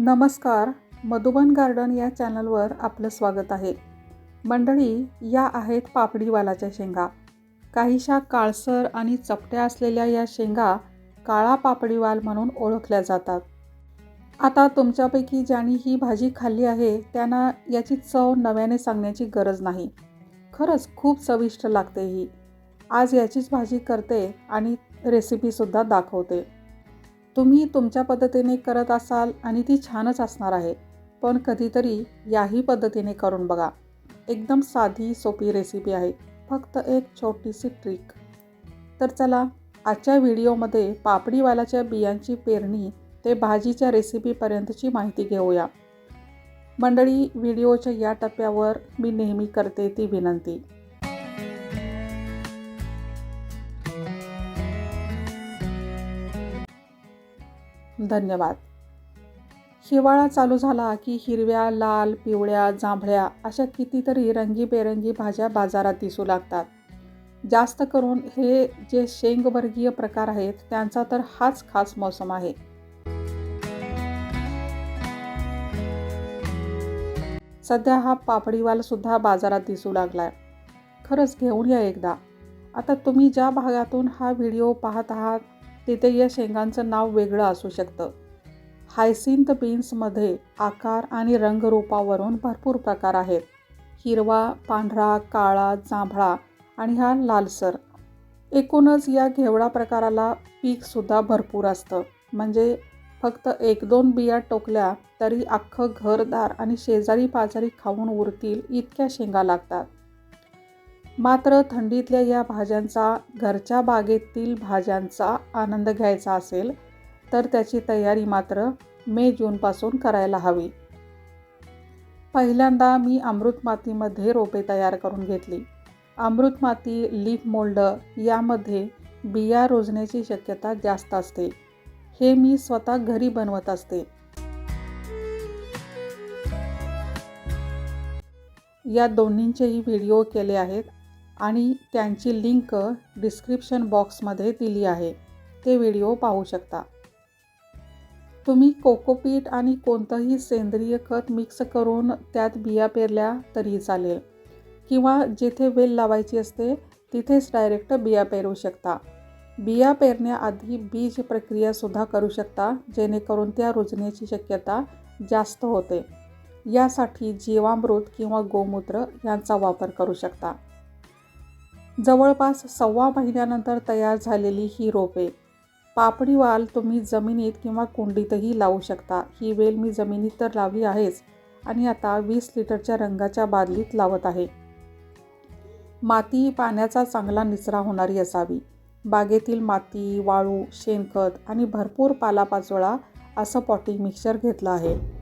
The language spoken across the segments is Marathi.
नमस्कार मधुबन गार्डन या चॅनलवर आपलं स्वागत आहे. मंडळी या आहेत पापडीवालाच्या शेंगा. काहीशा काळसर आणि चपट्या असलेल्या या शेंगा काळा पापडीवाल म्हणून ओळखल्या जातात. आता तुमच्यापैकी ज्यांनी ही भाजी खाल्ली आहे त्यांना याची चव नव्याने सांगण्याची गरज नाही. खरंच खूप चविष्ट लागते ही. आज याचीच भाजी करते आणि रेसिपीसुद्धा दाखवते. तुम्ही तुमच्या पद्धतीने करत असाल आणि ती छानच असणार आहे. पण कधीतरी याही पद्धतीने करून बघा. एकदम साधी सोपी रेसिपी आहे. फक्त एक छोटीशी ट्रिक तर चला आजच्या व्हिडिओमध्ये पापडीवालाच्या बियांची पेरणी ते भाजीच्या रेसिपीपर्यंतची माहिती घेऊया. मंडळी व्हिडिओच्या या टप्प्यावर मी नेहमी करते ती विनंती. धन्यवाद. हिवाळा चालू झाला की हिरव्या लाल पिवळ्या जांभळ्या अशा कितीतरी रंगीबेरंगी भाज्या बाजारात दिसू लागतात. जास्त करून हे जे शेंगवर्गीय प्रकार आहेत त्यांचा तर हाच खास मौसम आहे. सध्या हा पापडीवालसुद्धा बाजारात दिसू लागलाय. खरंच घेऊन या एकदा. आता तुम्ही ज्या भागातून हा व्हिडिओ पाहत आहात तिथे या शेंगांचं नाव वेगळं असू शकतं. हायसिंथ बीन्समध्ये आकार आणि रंगरूपावरून भरपूर प्रकार आहेत. हिरवा पांढरा काळा जांभळा आणि हा लालसर. एकूणच या घेवडा प्रकाराला पीकसुद्धा भरपूर असतं. म्हणजे फक्त एक दोन बिया टोकल्या तरी अख्खं घरदार आणि शेजारी पाजारी खाऊन उरतील इतक्या शेंगा लागतात. मात्र थंडीतल्या या भाज्यांचा घरच्या बागेतील भाज्यांचा आनंद घ्यायचा असेल तर त्याची तयारी मात्र मे जूनपासून करायला हवी. पहिल्यांदा मी अमृत मातीमध्ये रोपे तयार करून घेतली. अमृत माती लीफ मोल्ड यामध्ये बिया रोजण्याची शक्यता जास्त असते. हे मी स्वतः घरी बनवत असते. या दोन्हींचेही व्हिडिओ केले आहेत. आणि त्यांची लिंक डिस्क्रिप्शन बॉक्समध्ये दिली आहे. ते व्हिडिओ पाहू शकता. तुम्ही कोकोपीट आणि कोणतंही सेंद्रिय खत मिक्स करून त्यात बिया पेरल्या तरी चालेल. किंवा जिथे वेल लावायची असते तिथेच डायरेक्ट बिया पेरू शकता. बिया पेरण्याआधी बीज प्रक्रियासुद्धा करू शकता जेणेकरून त्या रुजण्याची शक्यता जास्त होते. यासाठी जीवामृत किंवा गोमूत्र यांचा वापर करू शकता. जवळपास सव्वा महिन्यानंतर तयार झालेली ही रोपे. पापडी वाल तुम्ही जमिनीत किंवा कुंडीतही लावू शकता. ही वेल मी जमिनीत तर लावली आहेच आणि आता वीस लिटरच्या रंगाच्या बादलीत लावत आहे. माती पाण्याचा चांगला निचरा होणारी असावी. बागेतील माती वाळू शेणखत आणि भरपूर पालापाचोळा असं पॉटिंग मिक्सर घेतलं आहे.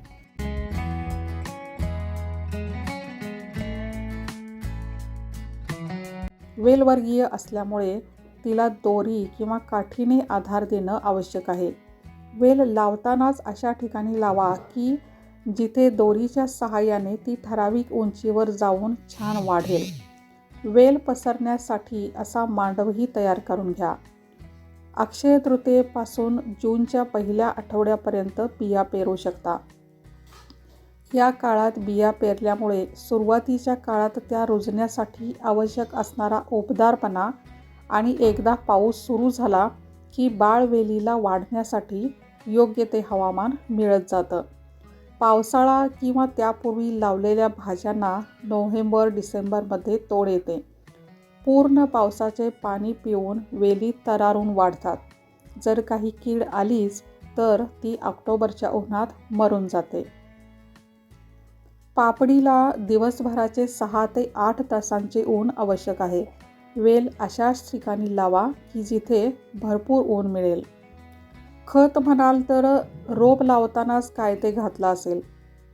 वेलवर्गीय असल्यामुळे तिला दोरी किंवा काठीने आधार देणं आवश्यक आहे. वेल लावतानाच अशा ठिकाणी लावा की जिथे दोरीच्या सहाय्याने ती ठराविक उंचीवर जाऊन छान वाढेल. वेल पसरण्यासाठी असा मांडवही तयार करून घ्या. अक्षय तृतीयेपासून जूनच्या पहिल्या आठवड्यापर्यंत बिया पेरू शकता. या काळात बिया पेरल्यामुळे सुरुवातीच्या काळात त्या रुजण्यासाठी आवश्यक असणारा उबदारपणा आणि एकदा पाऊस सुरू झाला की बाळवेलीला वाढण्यासाठी योग्य ते हवामान मिळत जातं. पावसाळा किंवा त्यापूर्वी लावलेल्या भाज्यांना नोव्हेंबर डिसेंबरमध्ये तोड येते. पूर्ण पावसाचे पाणी पिऊन वेली तरारून वाढतात. जर काही कीड आलीच तर ती ऑक्टोबरच्या उन्हात मरून जाते. पापडीला दिवसभराचे सहा ते आठ तासांचे ऊन आवश्यक आहे. वेल अशाच ठिकाणी लावा की जिथे भरपूर ऊन मिळेल. खत म्हणाल तर रोप लावतानाच काय ते घातलं असेल.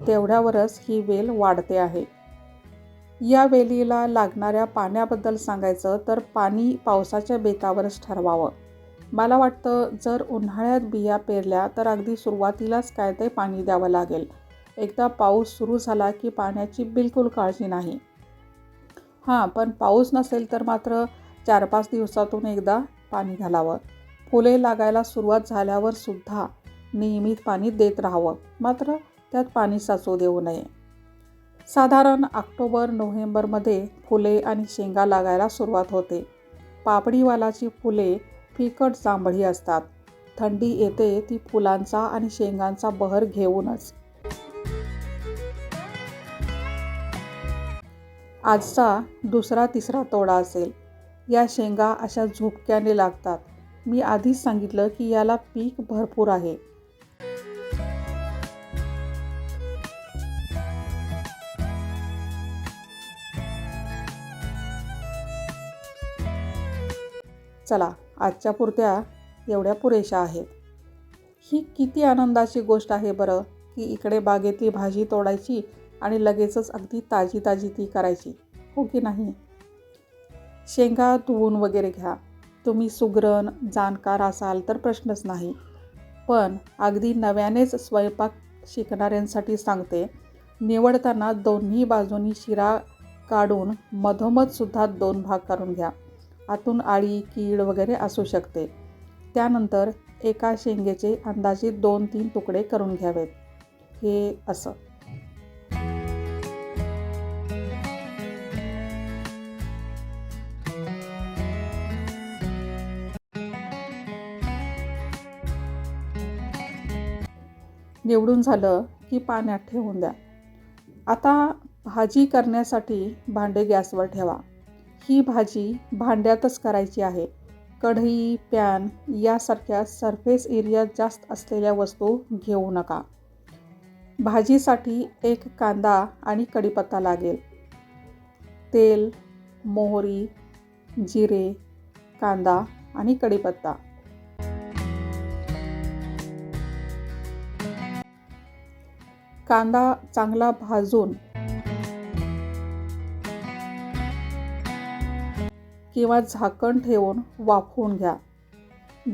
तेवढ्यावरच ही वेल वाढते आहे. या वेलीला लागणाऱ्या पाण्याबद्दल सांगायचं तर पाणी पावसाच्या बेतावरच ठरवावं. मला वाटतं जर उन्हाळ्यात बिया पेरल्या तर अगदी सुरुवातीलाच काय ते पाणी द्यावं लागेल. एकदा पाऊस सुरू झाला की पाण्याची बिलकुल काळजी नाही. हां पण पाऊस नसेल तर मात्र चार पाच दिवसातून एकदा पाणी घालावं. फुले लागायला सुरुवात झाल्यावर सुद्धा नियमित पाणी देत राहावं. मात्र त्यात पाणी साचू देऊ नये. साधारण ऑक्टोबर नोव्हेंबरमध्ये फुले आणि शेंगा लागायला सुरुवात होते. पापडीवालाची फुले फिकट जांभळी असतात. थंडी येते ती फुलांचा आणि शेंगांचा बहर घेऊनच. आजचा दुसरा तिसरा तोडा असेल. या शेंगा अशा झुपक्याने लागतात. मी आधीच सांगितलं की याला पीक भरपूर आहे. चला आजच्या पुरत्या एवढ्या पुरेशा आहेत. ही किती आनंदाची गोष्ट आहे बरं की इकडे बागेतली भाजी तोडायची आणि लगेचच अगदी ताजी ताजी ती करायची. हो की नाही? शेंगा धुवून वगैरे घ्या. तुम्ही सुगरण जाणकार असाल तर प्रश्नच नाही. पण अगदी नव्यानेच स्वयंपाक शिकणाऱ्यांसाठी सांगते निवडताना दोन्ही बाजूनी शिरा काढून मधोमधसुद्धा दोन भाग करून घ्या. आतून आळी कीड वगैरे असू शकते. त्यानंतर एका शेंगेचे अंदाजे दोन तीन तुकडे करून घ्यावेत. हे असं. निवडून झालं की पाण्यात ठेवून द्या. आता भाजी करण्यासाठी भांडे गॅसवर ठेवा. ही भाजी भांड्यातच करायची आहे. कढई पॅन यासारख्या सरफेस एरिया जास्त असलेल्या वस्तू घेऊ नका. भाजीसाठी एक कांदा आणि कढीपत्ता लागेल. तेल मोहरी जिरे कांदा आणि कढीपत्ता. कांदा चांगला भाजून किंवा झाकण ठेवून वाफवून घ्या.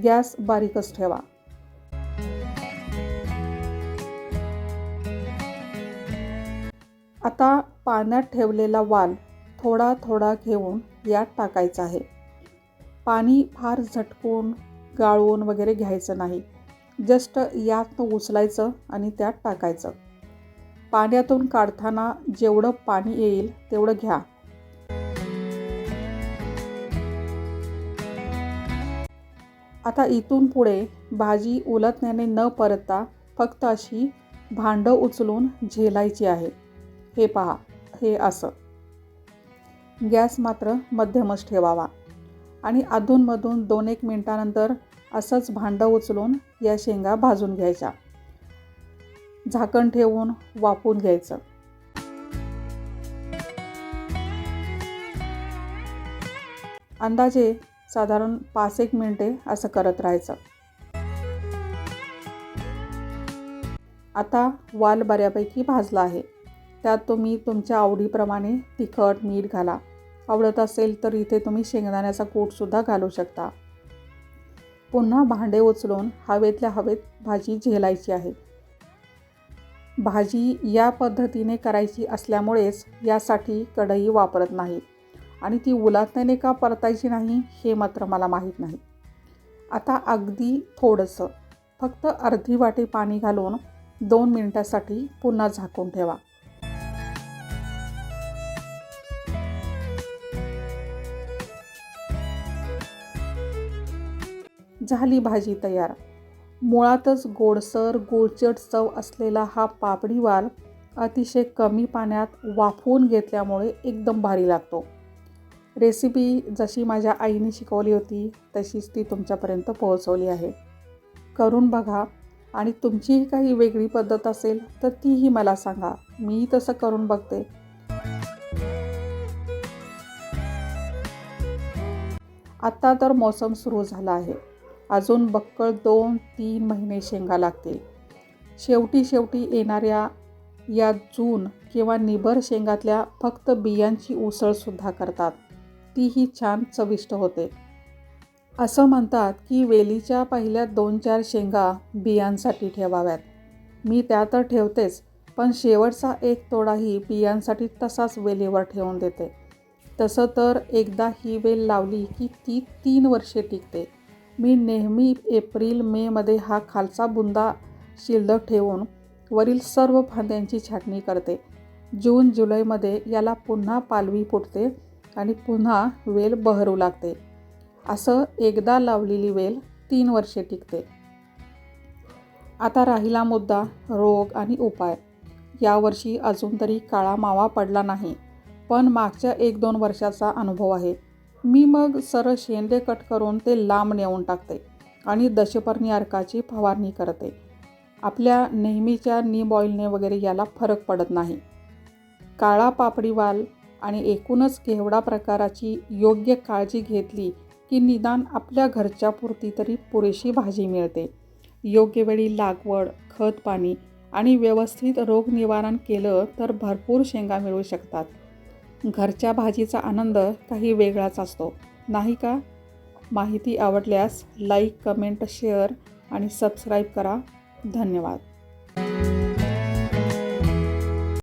गॅस बारीकच ठेवा. आता पाण्यात ठेवलेला वाल थोडा थोडा घेऊन यात टाकायचा आहे. पाणी फार झटकून गाळून वगैरे घ्यायचं नाही. जस्ट यात उचलायचं आणि त्यात टाकायचं. पाण्यातून काढताना जेवढं पाणी येईल तेवढं घ्या. आता इथून पुढे भाजी उलटण्याने न परतता फक्त अशी भांडं उचलून झेलायची आहे. हे पहा हे असं. गॅस मात्र मध्यमच ठेवावा. आणि अधूनमधून दोन एक मिनटानंतर असंच भांडं उचलून या शेंगा भाजून घ्यायच्या. झाकण ठेवून वाफून घ्यायचं. अंदाजे साधारण पाच एक मिनटे असं करत राहायचं. आता वाल बऱ्यापैकी भाजला आहे. त्यात तुम्ही तुमच्या आवडीप्रमाणे तिखट मीठ घाला. आवडत असेल तर इथे तुम्ही शेंगदाण्याचा कूटसुद्धा घालू शकता. पुन्हा भांडे उचलून हवेतल्या हवेत भाजी झेलायची आहे. भाजी या पद्धतीने करायची असल्यामुळेच यासाठी कढई वापरत नाही. आणि ती उलाटण्याने का परतायची नाही हे मात्र मला माहीत नाही. आता अगदी थोडंसं फक्त अर्धी वाटी पाणी घालून दोन मिनटासाठी पुन्हा झाकून ठेवा. झाली भाजी तयार. मुळातच गोडसर गुळचट चव असलेला हा पापडीवाल अतिशय कमी पाण्यात वाफवून घेतल्यामुळे एकदम भारी लागतो. रेसिपी जशी माझ्या आईने शिकवली होती तशीच ती तुमच्यापर्यंत पोहोचवली आहे. करून बघा. आणि तुमचीही काही वेगळी पद्धत असेल तर तीही मला सांगा. मी तसं करून बघते. आत्ता तर मौसम सुरू झाला आहे. अजून बक्कळ दोन तीन महिने शेंगा लागतील. शेवटी शेवटी येणाऱ्या या जून किंवा निबर शेंगातल्या फक्त बियांची उसळसुद्धा करतात. तीही छान चविष्ट होते. असं म्हणतात की वेलीच्या पहिल्या दोन चार शेंगा बियांसाठी ठेवाव्यात. मी त्या तर ठेवतेच पण शेवटचा एक तोडाही बियांसाठी तसाच वेलीवर ठेवून देते. तसं तर एकदा ही वेल लावली की ती तीन वर्षे टिकते. मी नेहमी एप्रिल मेमध्ये हा खालचा बुंदा शिल्लक ठेवून वरील सर्व फांद्यांची छाटणी करते. जून जुलैमध्ये याला पुन्हा पालवी फुटते आणि पुन्हा वेल बहरू लागते. असं एकदा लावलेली वेल तीन वर्षे टिकते. आता राहिला मुद्दा रोग आणि उपाय. यावर्षी अजून तरी काळा मावा पडला नाही पण मागच्या एक दोन वर्षाचा अनुभव आहे. मी मग सरळ शेंडे कट करून ते लांब नेऊन टाकते आणि दशपर्णी अर्काची फवारणी करते. आपल्या नेहमीच्या नीम ऑइलने वगैरे याला फरक पडत नाही. काळा पापडी वाल आणि एकूणच केवढा प्रकाराची योग्य काळजी घेतली की निदान आपल्या घरच्या पुरती तरी पुरेशी भाजी मिळते. योग्य वेळी लागवड खत पाणी आणि व्यवस्थित रोग निवारण केलं तर भरपूर शेंगा मिळू शकतात. घरच्या भाजीचा आनंद काही वेगळाच असतो. नाही का? माहिती आवडल्यास लाईक कमेंट शेअर आणि सबस्क्राईब करा. धन्यवाद.